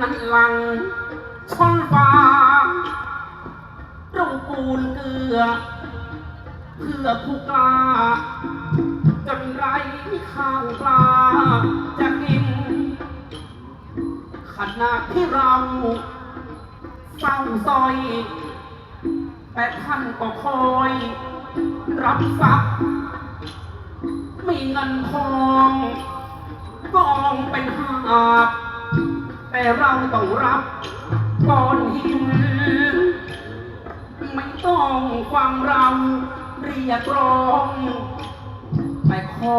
นั้นลังช่องฟ้าเราปูนเกลือ เพื่อผู้กล้าจนไรข้าวปลาจะกิน ขณะที่เราเศร้าซอย แต่ท่านก็คอย รับทรัพย์มีเงินทองกองเป็นหาบ แต่เราต้องรับก้อนหิน ไม่ต้องฟังเราเรียกร้อง แต่ขอ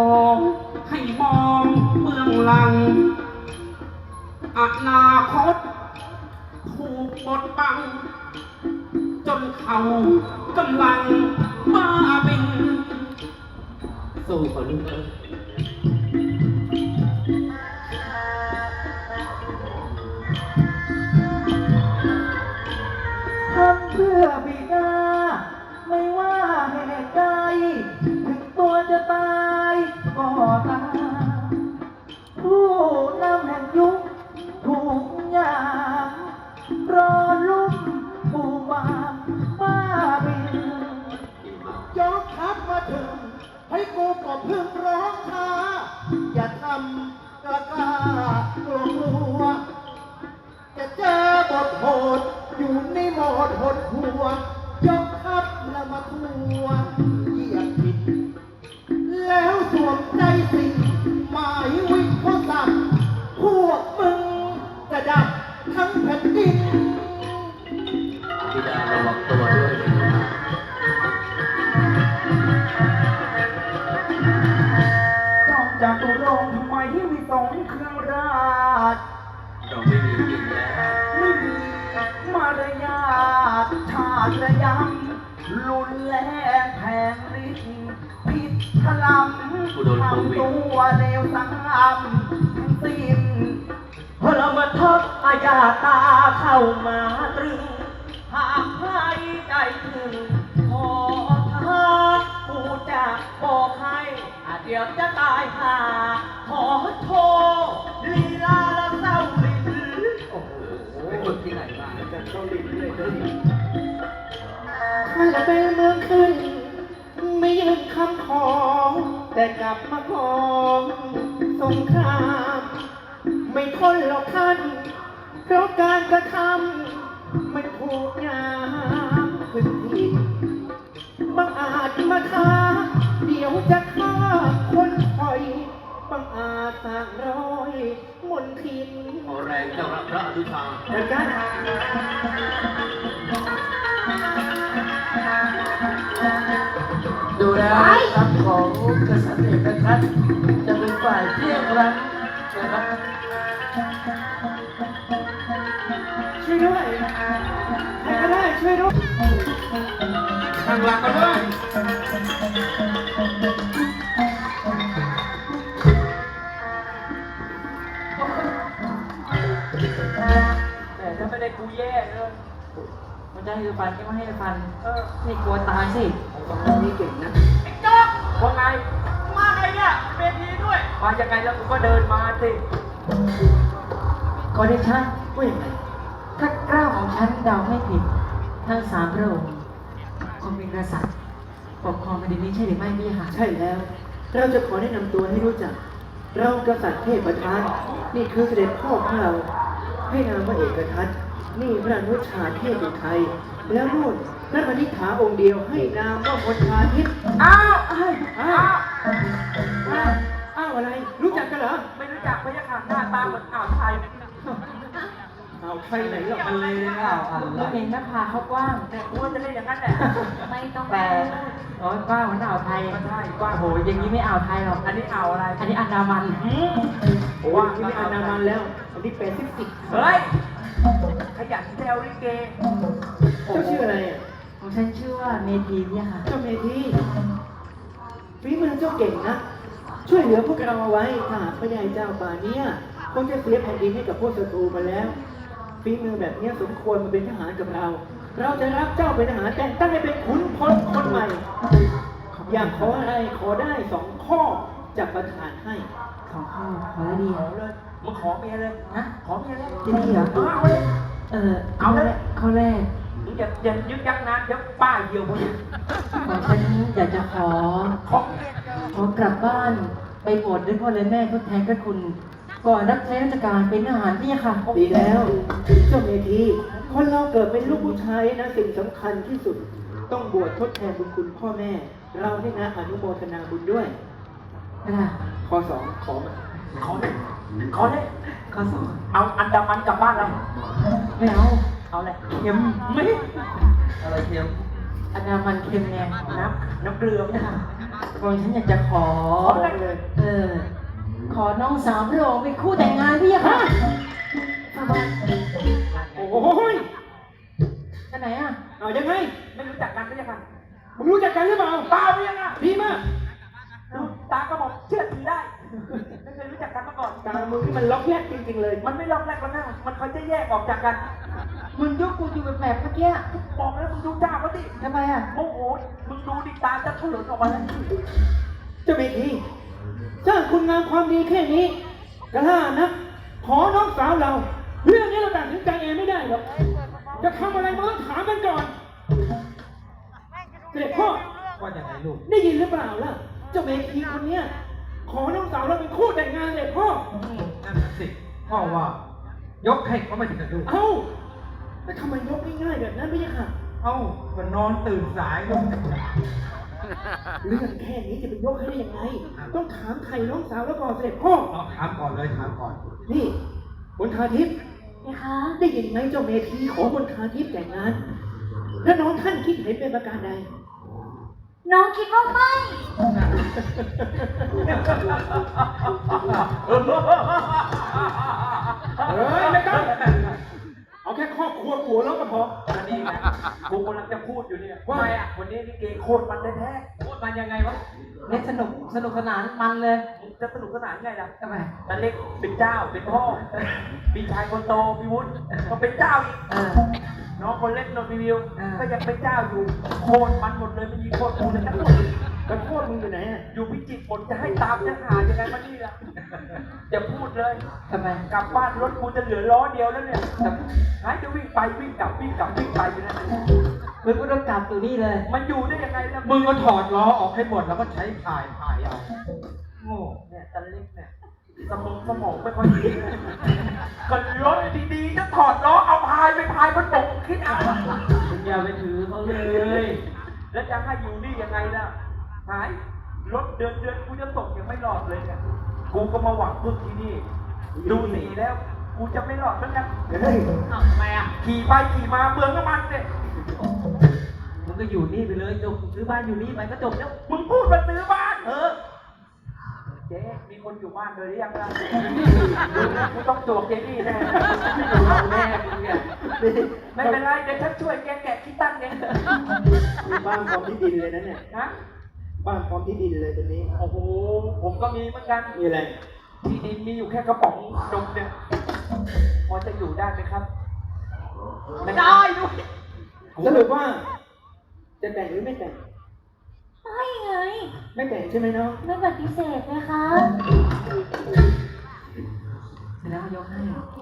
ให้มองเบื้องหลังอนาคตถูกบดบัง จนเขากำลังบ้าบิน สู้เขาลูกเอ้ย รุนแรงแผงฤทธิ์ผิดพลังทำตัวเลวสังอำทั้งสิ้นพลมาทบอาญาตาเข้ามาตรึง หากใครใจถึงขอท้ากูจะบอกให้อาเดี๋ยวจะตายหาขอโทษลีลาและเศร้าลิ้นโอ้โหไปฝึกที่ไหนมาจะเข้าลิ้นเลยาจะเป็นเมืองขึ้น ไม่ยืนคำขอ แต่กลับมาของสงครามไม่ทนหรอกท่าน เพราะการกระทำมันถูกยามขึ้นผิดบังอาจมาท้า เดี๋ยวจะฆ่าคนปล่อยบังอาจสร้างรอยมนทินขอแรงเจ้าพระอนุชาเดี๋ยวกัน แล้วทรัพของกษัตริย์เอกทัศน์จะเป็นฝ่ายเที่ยงรังนะครับช่วยด้วยใครก็ได้ช่วยด้วยข้างหลังกันด้วยแต่ถ้าไม่ได้กูแย่เลย มันจะให้ฟันก็ไม่ให้ฟันเออนี่กลัวตายสินี่เก่งนะไอ้จ๊อกว่าไงมาไงเนี่ยเวทีด้วย มาจากไงแล้วกูก็เดินมาสิขอได้ชัดว่าอย่างไรถ้ากล้าวของฉันเดาไม่ผิด ทั้งสามพระองค์คงเป็นกษัตริย์ปกครองแผ่นดินนี้ใช่หรือไม่พี่ค่ะใช่แล้ว เราจะขอแนะนำตัวให้รู้จัก เรากษัตริย์เทพประธานนี่คือเสด็จพ่อของเรา ให้นามว่าเอกทัศน์ นี่พระอนุชาเทพเป็นไทยแล้วนู่นพระมณิษฐาองค์เดียวให้นามว่ามนทาทิพย์อ้าวอ้าวอ้าวอ้าวอ้าวอะไร รู้จักกันเหรอไม่รู้จักพยาค่ะหน้าตาเหมือนอ่าวไทยเอาใครไหนหรอกมันเลยอ่าวอ่าวเราเห็นหน้าผาเขากว้างแต่กูว่าจะเล่นอย่างนั้นแหละไม่ต้องแต่อ๋อกว้างเหมือนอ่าวไทยใช่กว้างโอ้โหอย่างนี้ไม่อ่าวไทยหรอกอันนี้อ่าวอะไร อันนี้อันดามันโอ้ยที่นี่อานามันแล้วอันนี้แปซิฟิกเฮ้ย ขยันแซวลิเกเจ้าชื่ออะไรอะของฉันชื่อว่าเมทีเนี่ยค่ะ เจ้าเมธีฝีมือเจ้าเก่งนะ ช่วยเหลือพวกเราเอาไว้ถ้าหากไม่ได้เจ้าป่าเนี้ยคงจะเสียแผ่นดินให้กับพวกศัตรูมาแล้วฝีมือแบบเนี้ยสมควรมาเป็นทหารกับเรา เราจะรับเจ้าเป็นทหารแต่งตั้งให้เป็นขุนพลคนใหม่ อยากขออะไรขอได้สองข้อจะประทานให้ ขอข้อขออะไรดี ขออะเลย มึงขอเมียเลยนะขอเมียเลยจะดีเหรอ เออเอาเลยเออข้อแรกข้อแรกมึงอย่าอย่ายึกยักนานเดี๋ยวป้าเหี่ยวพอดีของฉันอยากจะขอ ขอเมียขอกลับบ้านไปบวชด้วยพ่อและแม่ทดแทนพระคุณ ก่อนรับใช้ราชการเป็นทหารพี่ค่ะดีแล้วเจ้าเมธีคนเราเกิดเป็นลูกผู้ชายนะสิ่งสำคัญที่สุด ต้องบวชทดแทนบุญคุณพ่อแม่ เราเนี่ยนะอนุโมทนาบุญด้วย ค่ะ ข้อสองขอมา ขอเลยขอเลยข้อสองเอาอันดามันกลับบ้านเราไม่เอาเอาเลยเค็มไม่อะไรเทียมอันดามันเค็มไงน้ำน้ำเกลือไม่ได้ของฉันอยากจะขอขอเลยเลยเออ ขอน้องสาวพระองค์เป็นคู่แต่งงานพี่ค่ะโอ้ยไปไหนอะเอายังไงไม่รู้จักกันไม่ใช่กันมึงรู้จักกันหรือเปล่าป้าไม่ยังอะดีมากดูตากระบอกเชื่อถือได้ไม่เคยรู้ จักกันมาก่อนตามึงที่มันล็อกแยกจริงๆเลย มันไม่รอบแรกแล้วนะมันเขาจะแยกออกจากกัน มึงยกกูอยู่แบบแบบเมื่อกี้บอกแล้วมึงดูจ้าเขาดิทำไมอะโอ้โหมึงดูดิตาจะถลนออกมาแล้วเจ้าเมธีสร้างคุณงามความดีแค่นี้กล้านะขอน้องสาวเรา เรื่องนี้เราตัดสินใจเองไม่ได้หรอกจะทำอะไรมันต้องถามกันก่อนเสด็จพ่อว่าอย่างไรลูกได้ยินหรือเปล่าล่ะเจ้าเมธีคนเนี้ย ขอน้องสาวเราเป็นคู่แต่งงานเลยพ่อ นั่นน่ะสิพ่อว่ายกให้เขาไม่ถึงกับลูกเอ้าแต่ทำไมยกง่ายๆแบบนั้นไม่ใช่ค่ะ เอ้าก็นอนตื่นสายลูกเรื่องแค่นี้จะไปยกให้ได้ยังไง ต้องถามใครน้องสาวแล้วก่อนเสด็จพ่อ เอาถามก่อนเลยถามก่อนนี่บนทาทิพย์นะคะได้ยินไหมเจ้าเมธีขอบนทาทิพย์แต่งงาน แล้วน้องท่านคิดเห็นเป็นประการใด น้องคิดว่าไม่ เฮ้ยไม่ต้องเอาแค่ครอบครัวผัวแล้วก็พอ อันนี้ไงกูกำลังจะพูดอยู่เนี่ยว่าไงอะวันนี้ลิเกโคตรมันแท้ๆโคตรมันยังไงวะเล่นสนุกสนุกสนานมันเลยมึงจะสนุกสนานไงล่ะทำไมตาเล็กเป็นเจ้าเป็นพ่อมีชายคนโตมีวุฒิก็เป็นเจ้าอีกเออ น้องคนเล็กโนบิวิวอ่าก็ยังเป็นเจ้าอยู่โคตรมันหมดเลยไม่มีโคตรกูเลยทั้งหมดแล้วโทษมึงอยู่ไหนอะอยู่พิจิตรผลจะให้ตามจะหายังไงมานี่ล่ะอย่าพูดเลยทำไมกลับบ้านรถกูจะเหลือล้อเดียวแล้วเนี่ยทำไมหายจะวิ่งไปวิ่งกลับวิ่งกลับวิ่งไปอยู่นั่นน่ะมึงก็ต้องกลับอยู่นี่เลย มันอยู่ได้ยังไงล่ะมึงก็ถอดล้อออกให้หมดแล้วก็ใช้พายพายเอาโง่เนี่ยตาเล็กเนี่ยสมองสมองไม่ค่อยดีเลยก็รถดีๆจะถอดล้อเอาพายไปพายบนบกคิดเอามึงอย่าไปถือเขาเลย แล้วจะให้อยู่นี่ยังไงล่ะหายรถเดือนเดือนกูจะตกยังไม่รอดเลยเนี่ยกูก็มาหวังพึ่งที่นี่ ดูสีแล้ว กูจะไม่รอดแล้วนะเฮ้ยทำไมอะขี่ไปขี่มาเบืองน้ำมันเนี่ยมึงก็อยู่นี่ไปเลยจบซื้อบ้านอยู่นี่ไปก็จบแล้วมึงพูดมาซื้อบ้านเออ เจ๊มีคนอยู่บ้านเลยหรือยังล่ะดูนะกูต้องจวกเจนี่แน่เอาแน่มึงเนี่ยไม่เป็นไรเดี๋ยวฉันช่วยแกแกะขี้ตั้งเองมีบ้านพร้อมที่ดินเลยนะเนี่ยนะบ้านพร้อมที่ดินเลยตัวนี้โอ้โหผมก็มีเหมือนกันมีอะไรที่ดินมีอยู่แค่กระป๋องนมเนี่ยพอจะอยู่ได้ไหมครับได้ด้วยสรุปว่า จะแต่งหรือไม่แต่งไม่ไง ไม่แต่งใช่ไหมน้องไม่ปฏิเสธนะ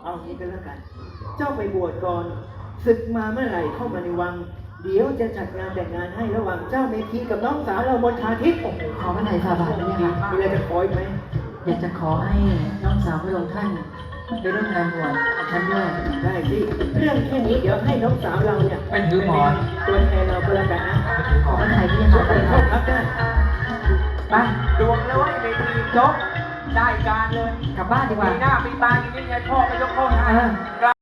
เอางี้ก็แล้วกัน เจ้าไปบวชก่อนศึกมาเมื่อไหร่เข้ามาในวัง เดี๋ยวจะจัดงานแต่งงานให้ระหว่างเจ้าเมธีกับน้องสาวเราบนทาทิพย์ขอพระไทยฟาบาทด้วยค่ะมีอะไรจะขออีกไหมอยากจะขอให้น้องสาวพระองค์ท่านไปร่วมงานบวชกับฉันด้วยได้สิเรื่องแค่นี้เดี๋ยวให้น้องสาวเราเนี่ยเป็นถือหมอนตัวแทนเราก็แล้วกันนะไปถือหมขออนพระไทยพี่ช่วค่ะยกันเข้าพักได้ไปดวงเลยเว้ยเวทีจบ ได้การเลย กลับบ้านดีกว่าปีหน้าปีตาอย่างนี้ไงพ่อไปยกโทษให้เออ